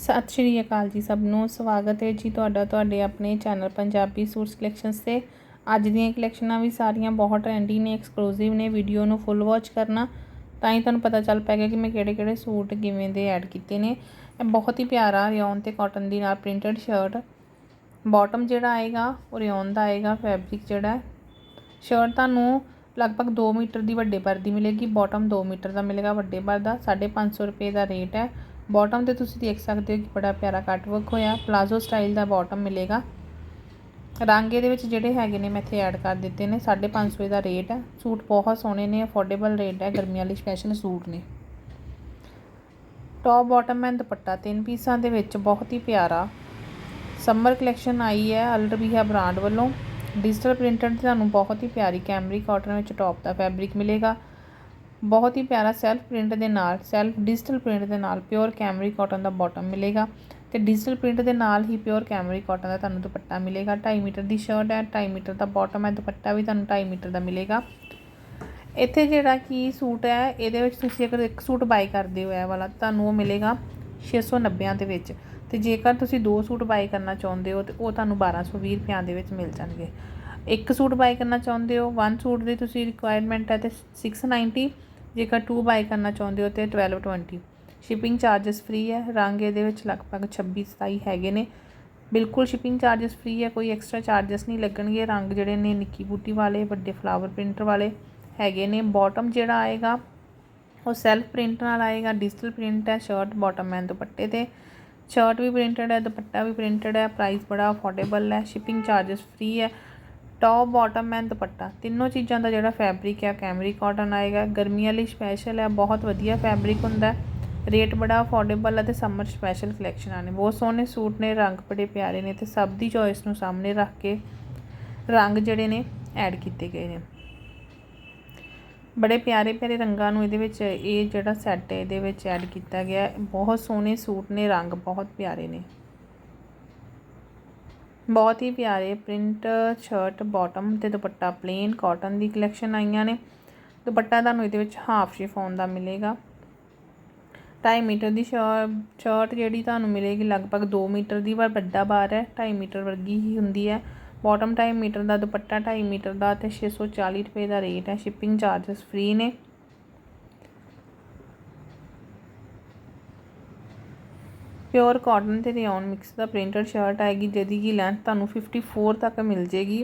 ਸਤਿ ਸ਼੍ਰੀ ਅਕਾਲ ਜੀ ਸਭ ਨੂੰ। ਸਵਾਗਤ ਹੈ ਜੀ ਤੁਹਾਡਾ ਤੁਹਾਡੇ ਆਪਣੇ ਚੈਨਲ ਪੰਜਾਬੀ ਸੂਟਸ ਕਲੈਕਸ਼ਨਸ ਤੇ। ਅੱਜ ਦੀਆਂ ਕਲੈਕਸ਼ਨਾਂ ਵੀ ਸਾਰੀਆਂ ਬਹੁਤ ਟ੍ਰੈਂਡੀ ਨੇ ਐਕਸਕਲੂਸਿਵ ਨੇ। ਵੀਡੀਓ ਨੂੰ ਫੁੱਲ ਵਾਚ ਕਰਨਾ। ਤਾਂ ਹੀ ਤੁਹਾਨੂੰ ਪਤਾ ਚੱਲ ਪੈਗਾ ਕਿ ਮੈਂ ਕਿਹੜੇ ਕਿਹੜੇ ਸੂਟ ਕਿਵੇਂ ਦੇ ਐਡ ਕੀਤੇ ਨੇ। ਇਹ ਬਹੁਤ ਹੀ ਪਿਆਰਾ ਰਿਓਨ ਤੇ ਕਾਟਨ ਦੀ ਨਾਲ ਪ੍ਰਿੰਟਡ ਸ਼ਰਟ ਬਾਟਮ ਜਿਹੜਾ ਆਏਗਾ, ਉਹ ਰਿਓਨ ਦਾ ਆਏਗਾ ਫੈਬਰਿਕ ਜਿਹੜਾ। ਸ਼ਰਟ ਤੁਹਾਨੂੰ ਲਗਭਗ 2 ਮੀਟਰ ਦੀ ਵੱਡੇ ਪਰ ਦੀ ਮਿਲੇਗੀ। ਬਾਟਮ 2 ਮੀਟਰ ਦਾ ਮਿਲੇਗਾ ਵੱਡੇ ਪਰ ਦਾ। 550 ਰੁਪਏ ਦਾ ਰੇਟ ਹੈ। ਬਾਟਮ ਤੇ ਤੁਸੀਂ ਦੇਖ ਸਕਦੇ ਹੋ ਕਿ ਬੜਾ ਪਿਆਰਾ ਕੱਟ ਵਰਕ ਹੋਇਆ। ਪਲਾਜ਼ੋ ਸਟਾਈਲ ਦਾ ਬਾਟਮ ਮਿਲੇਗਾ। ਰੰਗ ਇਹਦੇ ਵਿੱਚ ਜਿਹੜੇ ਹੈਗੇ ਨੇ, ਮੈਂ ਇੱਥੇ ਐਡ ਕਰ ਦਿੱਤੇ ਨੇ। 550 ਦਾ ਰੇਟ ਹੈ ਸੂਟ ਬਹੁਤ ਸੋਹਣੇ ਨੇ ਅਫੋਰਡੇਬਲ ਰੇਟ ਹੈ ਗਰਮੀਆਂ ਲਈ ਸਪੈਸ਼ਲ ਸੂਟ ਨੇ। Top bottom and dupatta. ਤਿੰਨ ਪੀਸਾਂ ਦੇ ਵਿੱਚ ਬਹੁਤ ਹੀ ਪਿਆਰਾ। ਸਮਰ ਕਲੈਕਸ਼ਨ ਆਈ ਹੈ ਅਲਰਬੀਹਾ ਬ੍ਰਾਂਡ ਵੱਲੋਂ। ਡਿਜੀਟਲ ਪ੍ਰਿੰਟਡ ਤੁਹਾਨੂੰ ਬਹੁਤ ਹੀ ਪਿਆਰੀ ਕੈਮਰੀ ਕਾਟਨ ਵਿੱਚ ਟੌਪ ਦਾ ਫੈਬਰਿਕ ਮਿਲੇਗਾ। ਬਹੁਤ ਹੀ ਪਿਆਰਾ ਸੈਲਫ ਪ੍ਰਿੰਟ ਦੇ ਨਾਲ ਸੈਲਫ ਡਿਜੀਟਲ ਪ੍ਰਿੰਟ ਦੇ ਨਾਲ ਪਿਓਰ ਕੈਮਰੀ ਕਾਟਨ ਦਾ ਬਾਟਮ ਮਿਲੇਗਾ ਤੇ ਡਿਜੀਟਲ ਪ੍ਰਿੰਟ ਦੇ ਨਾਲ ਹੀ ਪਿਓਰ ਕੈਮਰੀ ਕਾਟਨ ਦਾ ਤੁਹਾਨੂੰ ਦੁਪੱਟਾ ਮਿਲੇਗਾ। 2.5 ਮੀਟਰ ਦੀ ਸ਼ਰਟ ਹੈ 2.5 ਮੀਟਰ ਦਾ ਬਾਟਮ ਹੈ, ਦੁਪੱਟਾ ਵੀ ਤੁਹਾਨੂੰ 2.5 ਮੀਟਰ ਦਾ ਮਿਲੇਗਾ। ਇੱਥੇ ਜਿਹੜਾ ਕੀ ਸੂਟ ਹੈ, ਇਹਦੇ ਵਿੱਚ ਤੁਸੀਂ ਅਗਰ ਇੱਕ ਸੂਟ ਬਾਈ ਕਰਦੇ ਹੋ, ਇਹ ਵਾਲਾ, ਤੁਹਾਨੂੰ ਉਹ ਮਿਲੇਗਾ 690 ਦੇ ਵਿੱਚ ਤੇ ਜੇਕਰ ਤੁਸੀਂ ਦੋ ਸੂਟ ਬਾਈ ਕਰਨਾ ਚਾਹੁੰਦੇ ਹੋ ਤੇ ਉਹ ਤੁਹਾਨੂੰ 1220 ਰੁਪਿਆਂ ਦੇ ਵਿੱਚ ਮਿਲ ਜਾਣਗੇ। ਇੱਕ ਸੂਟ ਬਾਈ ਕਰਨਾ ਚਾਹੁੰਦੇ ਹੋ ਵਨ ਸੂਟ ਦੀ ਤੁਸੀਂ ਰਿਕੁਆਇਰਮੈਂਟ ਹੈ ਤੇ 690 ਜੇਕਰ 2 ਬਾਏ ਕਰਨਾ ਚਾਹੁੰਦੇ ਹੋ ਤੇ 1220 ਸ਼ਿਪਿੰਗ ਚਾਰजेस ਫ੍ਰੀ ਹੈ। ਰੰਗ ਇਹਦੇ ਵਿੱਚ ਲਗਭਗ 26 27 ਹੈਗੇ ਨੇ। ਬਿਲਕੁਲ ਸ਼ਿਪਿੰਗ ਚਾਰजेस ਫ੍ਰੀ ਹੈ। ਕੋਈ ਐਕਸਟਰਾ ਚਾਰजेस ਨਹੀਂ ਲੱਗਣਗੇ। ਰੰਗ ਜਿਹੜੇ ਨੇ ਨਿੱਕੀ ਬੂਟੀ ਵਾਲੇ, ਵੱਡੇ ਫਲਾਵਰ ਪ੍ਰਿੰਟਰ ਵਾਲੇ ਹੈਗੇ ਨੇ। ਬਾਟਮ ਜਿਹੜਾ ਆਏਗਾ, ਉਹ ਸੈਲਫ ਪ੍ਰਿੰਟ ਨਾਲ ਆਏਗਾ। ਡਿਜੀਟਲ ਪ੍ਰਿੰਟ ਹੈ। ਸ਼ਰਟ ਬਾਟਮ ਹੈ ਦੁਪੱਟੇ ਤੇ। ਸ਼ਰਟ ਵੀ ਪ੍ਰਿੰਟਡ ਹੈ, ਦੁਪੱਟਾ ਵੀ ਪ੍ਰਿੰਟਡ ਹੈ। ਪ੍ਰਾਈਸ ਬੜਾ ਅਫੋਰਡੇਬਲ ਹੈ। ਸ਼ਿਪਿੰਗ ਚਾਰजेस ਫ੍ਰੀ ਹੈ। Top bottom and dupatta. ਤਿੰਨੋਂ ਚੀਜ਼ਾਂ ਦਾ ਜਿਹੜਾ ਫੈਬਰਿਕ ਹੈ ਕੈਮਰੀ ਕਾਟਨ ਆਏਗਾ। ਗਰਮੀਆਂ ਲਈ ਸਪੈਸ਼ਲ ਹੈ ਬਹੁਤ ਵਧੀਆ ਫੈਬਰਿਕ ਹੁੰਦਾ ਰੇਟ ਬੜਾ ਅਫੋਰਡੇਬਲ ਹੈ ਤੇ ਸਮਰ ਸਪੈਸ਼ਲ ਕਲੈਕਸ਼ਨਾਂ ਨੇ ਬਹੁਤ ਸੋਹਣੇ ਸੂਟ ਨੇ, ਰੰਗ ਬੜੇ ਪਿਆਰੇ ਨੇ ਤੇ ਸਭ ਦੀ ਚੋਇਸ ਨੂੰ ਸਾਹਮਣੇ ਰੱਖ ਕੇ ਰੰਗ ਜਿਹੜੇ ਨੇ ਐਡ ਕੀਤੇ ਗਏ ਨੇ। ਬੜੇ ਪਿਆਰੇ ਪਿਆਰੇ ਰੰਗਾਂ ਨੂੰ ਇਹਦੇ ਵਿੱਚ ਇਹ ਜਿਹੜਾ ਸੈੱਟ ਹੈ, ਇਹਦੇ ਵਿੱਚ ਐਡ ਕੀਤਾ ਗਿਆ ਬਹੁਤ ਸੋਹਣੇ ਸੂਟ ਨੇ, ਰੰਗ ਬਹੁਤ ਪਿਆਰੇ ਨੇ। ਬਹੁਤ ਹੀ ਪਿਆਰੇ ਪ੍ਰਿੰਟ, ਸ਼ਰਟ ਬਾਟਮ ਤੇ ਦੁਪੱਟਾ ਪਲੇਨ ਕਾਟਨ ਦੀ ਕਲੈਕਸ਼ਨ ਆਈਆਂ ਨੇ। ਦੁਪੱਟਾ ਤੁਹਾਨੂੰ ਇਹਦੇ ਵਿੱਚ ਹਾਫ ਸ਼ਿਫੋਨ ਦਾ ਮਿਲੇਗਾ। 2.5 ਮੀਟਰ ਦੀ ਸ਼ਰਟ ਜਿਹੜੀ ਤੁਹਾਨੂੰ ਮਿਲੇਗੀ ਲਗਭਗ 2 ਮੀਟਰ ਦੀ, ਪਰ ਵੱਡਾ ਬਾਰ ਹੈ 2.5 ਮੀਟਰ ਵਰਗੀ ਹੀ ਹੁੰਦੀ ਹੈ। ਬਾਟਮ 2.5 ਮੀਟਰ ਦਾ, ਦੁਪੱਟਾ 2.5 ਮੀਟਰ ਦਾ ਤੇ 640 ਰੁਪਏ ਦਾ ਰੇਟ ਹੈ। ਸ਼ਿਪਿੰਗ ਚਾਰजेस ਫ੍ਰੀ ਨੇ। ਪਿਓਰ ਕਾਟਨ ਤੇ ਰਿਓਨ ਮਿਕਸ ਦਾ ਪ੍ਰਿੰਟਡ ਸ਼ਰਟ ਆਏਗੀ, ਜਿਹਦੀ ਕੀ ਲੈਂਥ ਤੁਹਾਨੂੰ 54 ਤੱਕ ਮਿਲ ਜੇਗੀ।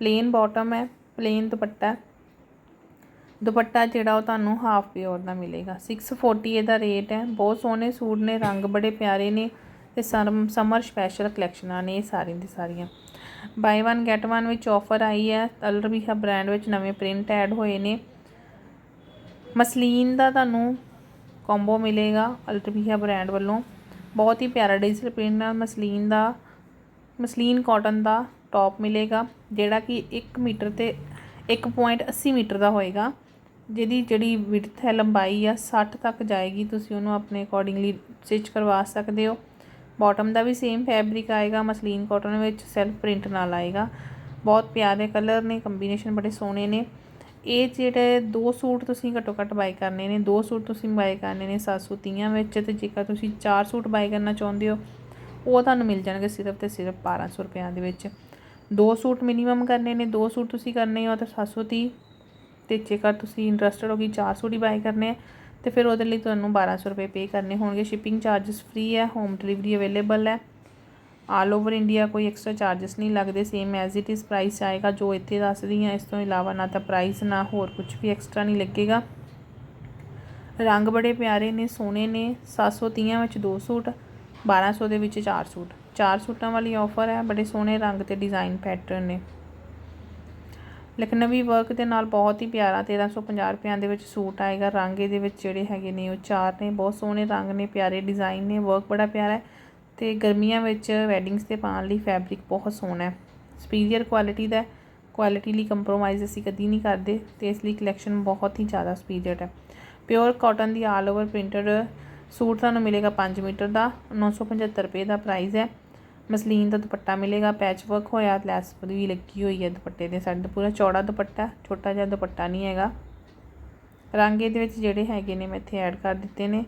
ਪਲੇਨ ਬਾਟਮ ਹੈ ਪਲੇਨ ਦੁਪੱਟਾ ਦੁਪੱਟਾ ਜਿਹੜਾ ਉਹ ਤੁਹਾਨੂੰ ਹਾਫ ਪਿਓਰ ਦਾ ਮਿਲੇਗਾ। 640 ਇਹਦਾ ਰੇਟ ਹੈ। ਬਹੁਤ ਸੋਹਣੇ ਸੂਟ ਨੇ, ਰੰਗ ਬੜੇ ਪਿਆਰੇ ਨੇ ਤੇ ਸਮਰ ਸਪੈਸ਼ਲ ਕਲੈਕਸ਼ਨਾਂ ਨੇ ਇਹ ਸਾਰੀਆਂ ਦੀ ਸਾਰੀਆਂ। ਬਾਈ 1 ਗੈਟ 1 ਵਿੱਚ ਆਫਰ ਆਈ ਹੈ। ਅਲਰਬੀਹਾ ਬ੍ਰਾਂਡ ਵਿੱਚ ਨਵੇਂ ਪ੍ਰਿੰਟ ਐਡ ਹੋਏ ਨੇ। ਮਸਲੀਨ ਦਾ ਤੁਹਾਨੂੰ ਕੰਬੋ ਮਿਲੇਗਾ ਅਲਰਬੀਹਾ ਬ੍ਰਾਂਡ ਵੱਲੋਂ। ਬਹੁਤ ਹੀ ਪਿਆਰਾ ਡਿਜੀਟਲ ਪ੍ਰਿੰਟ ਨਾਲ ਮਸਲੀਨ ਦਾ, ਮਸਲੀਨ ਕਾਟਨ ਦਾ ਟੌਪ ਮਿਲੇਗਾ, ਜਿਹੜਾ ਕਿ 1 ਮੀਟਰ ਤੇ 1.80 ਮੀਟਰ ਦਾ ਹੋਏਗਾ। ਜਿਹਦੀ ਜਿਹੜੀ ਵਿਡਥ ਹੈ, ਲੰਬਾਈ ਆ 60 ਤੱਕ ਜਾਏਗੀ। ਤੁਸੀਂ ਉਹਨੂੰ ਆਪਣੇ ਅਕੋਰਡਿੰਗਲੀ ਸਟਿਚ ਕਰਵਾ ਸਕਦੇ ਹੋ। ਬਾਟਮ ਦਾ ਵੀ ਸੇਮ ਫੈਬਰਿਕ ਆਏਗਾ, ਮਸਲੀਨ ਕਾਟਨ ਵਿੱਚ ਸੈਲਫ ਪ੍ਰਿੰਟ ਨਾਲ ਆਏਗਾ। ਬਹੁਤ ਪਿਆਰੇ ਕਲਰ ਨੇ ਕੰਬੀਨੇਸ਼ਨ ਬੜੇ ਸੋਹਣੇ ਨੇ। ਇਹ ਜਿਹੜੇ ਦੋ ਸੂਟ ਤੁਸੀਂ ਘੱਟੋ ਘੱਟ ਬਾਈ ਕਰਨੇ ਨੇ, ਦੋ ਸੂਟ ਤੁਸੀਂ ਬਾਈ ਕਰਨੇ ਨੇ 730 ਵਿੱਚ ਤੇ ਜੇਕਰ ਤੁਸੀਂ ਚਾਰ ਸੂਟ ਬਾਈ ਕਰਨਾ ਚਾਹੁੰਦੇ ਹੋ, ਉਹ ਤੁਹਾਨੂੰ ਮਿਲ ਜਾਣਗੇ ਸਿਰਫ ਤੇ ਸਿਰਫ 1200 ਰੁਪਏ ਦੇ ਵਿੱਚ। ਦੋ ਸੂਟ ਮਿਨੀਮਮ ਕਰਨੇ ਨੇ, ਦੋ ਸੂਟ ਤੁਸੀਂ ਕਰਨੇ ਹੋ ਤਾਂ 730 ਤੇ ਜੇਕਰ ਤੁਸੀਂ ਇੰਟਰਸਟਡ ਹੋ ਕਿ ਚਾਰ ਸੂਟ ਹੀ ਬਾਈ ਕਰਨੇ ਤੇ ਫਿਰ ਉਹਦੇ ਲਈ ਤੁਹਾਨੂੰ 1200 ਰੁਪਏ ਪੇ ਕਰਨੇ ਹੋਣਗੇ। ਸ਼ਿਪਿੰਗ ਚਾਰजेस ਫ੍ਰੀ ਹੈ ਹੋਮ ਡਿਲੀਵਰੀ ਅਵੇਲੇਬਲ ਹੈ। ਆਲ ਓਵਰ ਇੰਡੀਆ ਕੋਈ ਐਕਸਟਰਾ ਚਾਰजेस ਨਹੀਂ ਲੱਗਦੇ same as it is price ਆਏਗਾ, ਜੋ ਇੱਥੇ ਦੱਸਦੀ ਹਾਂ, ਇਸ ਤੋਂ ਇਲਾਵਾ ਨਾ ਤਾਂ ਪ੍ਰਾਈਸ ਨਾ ਹੋਰ ਕੁਝ ਵੀ ਐਕਸਟਰਾ ਨਹੀਂ ਲੱਗੇਗਾ। ਰੰਗ ਬੜੇ ਪਿਆਰੇ ਨੇ, ਸੋਹਣੇ ਨੇ 730 ਵਿੱਚ ਦੋ ਸੂਟ 1200 ਦੇ ਵਿੱਚ ਚਾਰ ਸੂਟ। ਚਾਰ ਸੂਟਾਂ ਵਾਲੀ ਆਫਰ ਹੈ, ਬੜੇ ਸੋਹਣੇ ਰੰਗ ਤੇ ਡਿਜ਼ਾਈਨ ਪੈਟਰਨ ਨੇ। ਲਖਨਵੀ ਵਰਕ ਦੇ ਨਾਲ ਬਹੁਤ ਹੀ ਪਿਆਰਾ 1350 ਰੁਪਿਆਂ ਦੇ ਵਿੱਚ ਸੂਟ ਆਏਗਾ। ਰੰਗ ਇਹਦੇ ਵਿੱਚ ਜਿਹੜੇ ਹੈਗੇ ਨੇ, ਉਹ ਚਾਰ ਨੇ, ਬਹੁਤ ਸੋਹਣੇ ਰੰਗ ਨੇ, ਪਿਆਰੇ ਡਿਜ਼ਾਈਨ ਨੇ ਵਰਕ ਬੜਾ ਪਿਆਰਾ ਹੈ। ਤੇ ਗਰਮੀਆਂ ਵਿੱਚ ਵੈਡਿੰਗਸ ਤੇ ਪਾਉਣ ਲਈ ਫੈਬਰਿਕ ਬਹੁਤ ਸੋਹਣਾ ਹੈ। ਸੁਪੀਰੀਅਰ ਕੁਆਲਿਟੀ ਦਾ ਕੁਆਲਿਟੀ ਲਈ ਕੰਪਰੋਮਾਈਜ਼ ਅਸੀਂ ਕਦੀ ਨਹੀਂ ਕਰਦੇ ਤੇ ਇਸ ਲਈ ਕਲੈਕਸ਼ਨ ਬਹੁਤ ਹੀ ਜ਼ਿਆਦਾ ਸੁਪੀਰੀਅਰ ਹੈ। ਪਿਓਰ ਕਾਟਨ ਦੀ ਆਲ ਓਵਰ ਪ੍ਰਿੰਟਡ ਸੂਟ ਤੁਹਾਨੂੰ ਮਿਲੇਗਾ 5 ਮੀਟਰ ਦਾ 975 ਰੁਪਏ ਦਾ ਪ੍ਰਾਈਸ ਹੈ। ਮਸਲੀਨ ਦਾ ਦੁਪੱਟਾ ਮਿਲੇਗਾ ਪੈਚ ਵਰਕ ਹੋਇਆ ਲੈਸ ਵੀ ਲੱਗੀ ਹੋਈ ਹੈ ਦੁਪੱਟੇ ਦੇ ਸਾਈਡ ਪੂਰਾ ਚੌੜਾ ਦੁਪੱਟਾ ਛੋਟਾ ਜਿਹਾ ਦੁਪੱਟਾ ਨਹੀਂ ਹੈਗਾ। ਰੰਗ ਇਹਦੇ ਵਿੱਚ ਜਿਹੜੇ ਹੈਗੇ ਨੇ, ਮੈਂ ਇੱਥੇ ਐਡ ਕਰ ਦਿੱਤੇ ਨੇ।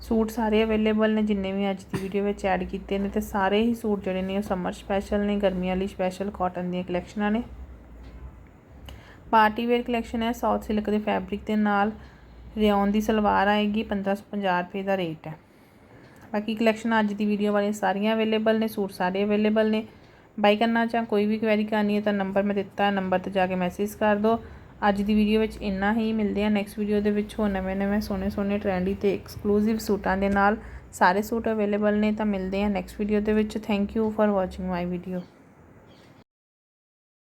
ਸੂਟ ਸਾਰੇ ਅਵੇਲੇਬਲ ਨੇ, ਜਿੰਨੇ ਵੀ ਅੱਜ ਦੀ ਵੀਡੀਓ ਵਿੱਚ ਐਡ ਕੀਤੇ ਨੇ ਤੇ ਸਾਰੇ ਹੀ ਸੂਟ ਜਿਹੜੇ ਨੇ ਉਹ ਸਮਰ ਸਪੈਸ਼ਲ ਨੇ, ਗਰਮੀਆਂ ਲਈ ਸਪੈਸ਼ਲ ਕਾਟਨ ਦੀਆਂ ਕਲੈਕਸ਼ਨਾਂ ਨੇ। ਪਾਰਟੀ ਵੇਅਰ ਕਲੈਕਸ਼ਨ ਹੈ ਸਾਊਥ ਸਿਲਕ ਦੇ ਫੈਬਰਿਕ ਦੇ ਨਾਲ ਰਿਓਨ ਦੀ ਸਲਵਾਰ ਆਏਗੀ 1550 ਰੁਪਏ ਦਾ ਰੇਟ ਹੈ। ਬਾਕੀ ਕਲੈਕਸ਼ਨ ਅੱਜ ਦੀ ਵੀਡੀਓ ਵਾਲੀਆਂ ਸਾਰੀਆਂ ਅਵੇਲੇਬਲ ਨੇ, ਸੂਟ ਸਾਰੇ ਅਵੇਲੇਬਲ ਨੇ। ਬਾਈ ਕਰਨਾ ਚਾਹ, ਕੋਈ ਵੀ ਕੁਐਰੀ ਕਰਨੀ ਹੈ ਤਾਂ ਨੰਬਰ ਮੈਂ ਦਿੱਤਾ ਨੰਬਰ ਤੇ ਜਾ ਕੇ ਮੈਸੇਜ ਕਰ ਦਿਓ। ਅੱਜ ਦੀ ਵੀਡੀਓ ਵਿੱਚ ਇੰਨਾ ਹੀ। ਮਿਲਦੇ ਆ ਨੈਕਸਟ ਵੀਡੀਓ ਦੇ ਵਿੱਚ ਹੋ ਨਵੇਂ ਨਵੇਂ ਸੋਹਣੇ ਸੋਹਣੇ ਟ੍ਰੈਂਡੀ ਤੇ ਐਕਸਕਲੂਸਿਵ ਸੂਟਾਂ ਦੇ ਨਾਲ। ਸਾਰੇ ਸੂਟ ਅਵੇਲੇਬਲ ਨੇ ਤਾਂ ਮਿਲਦੇ ਆ ਨੈਕਸਟ ਵੀਡੀਓ ਦੇ ਵਿੱਚ। Thank you for watching my video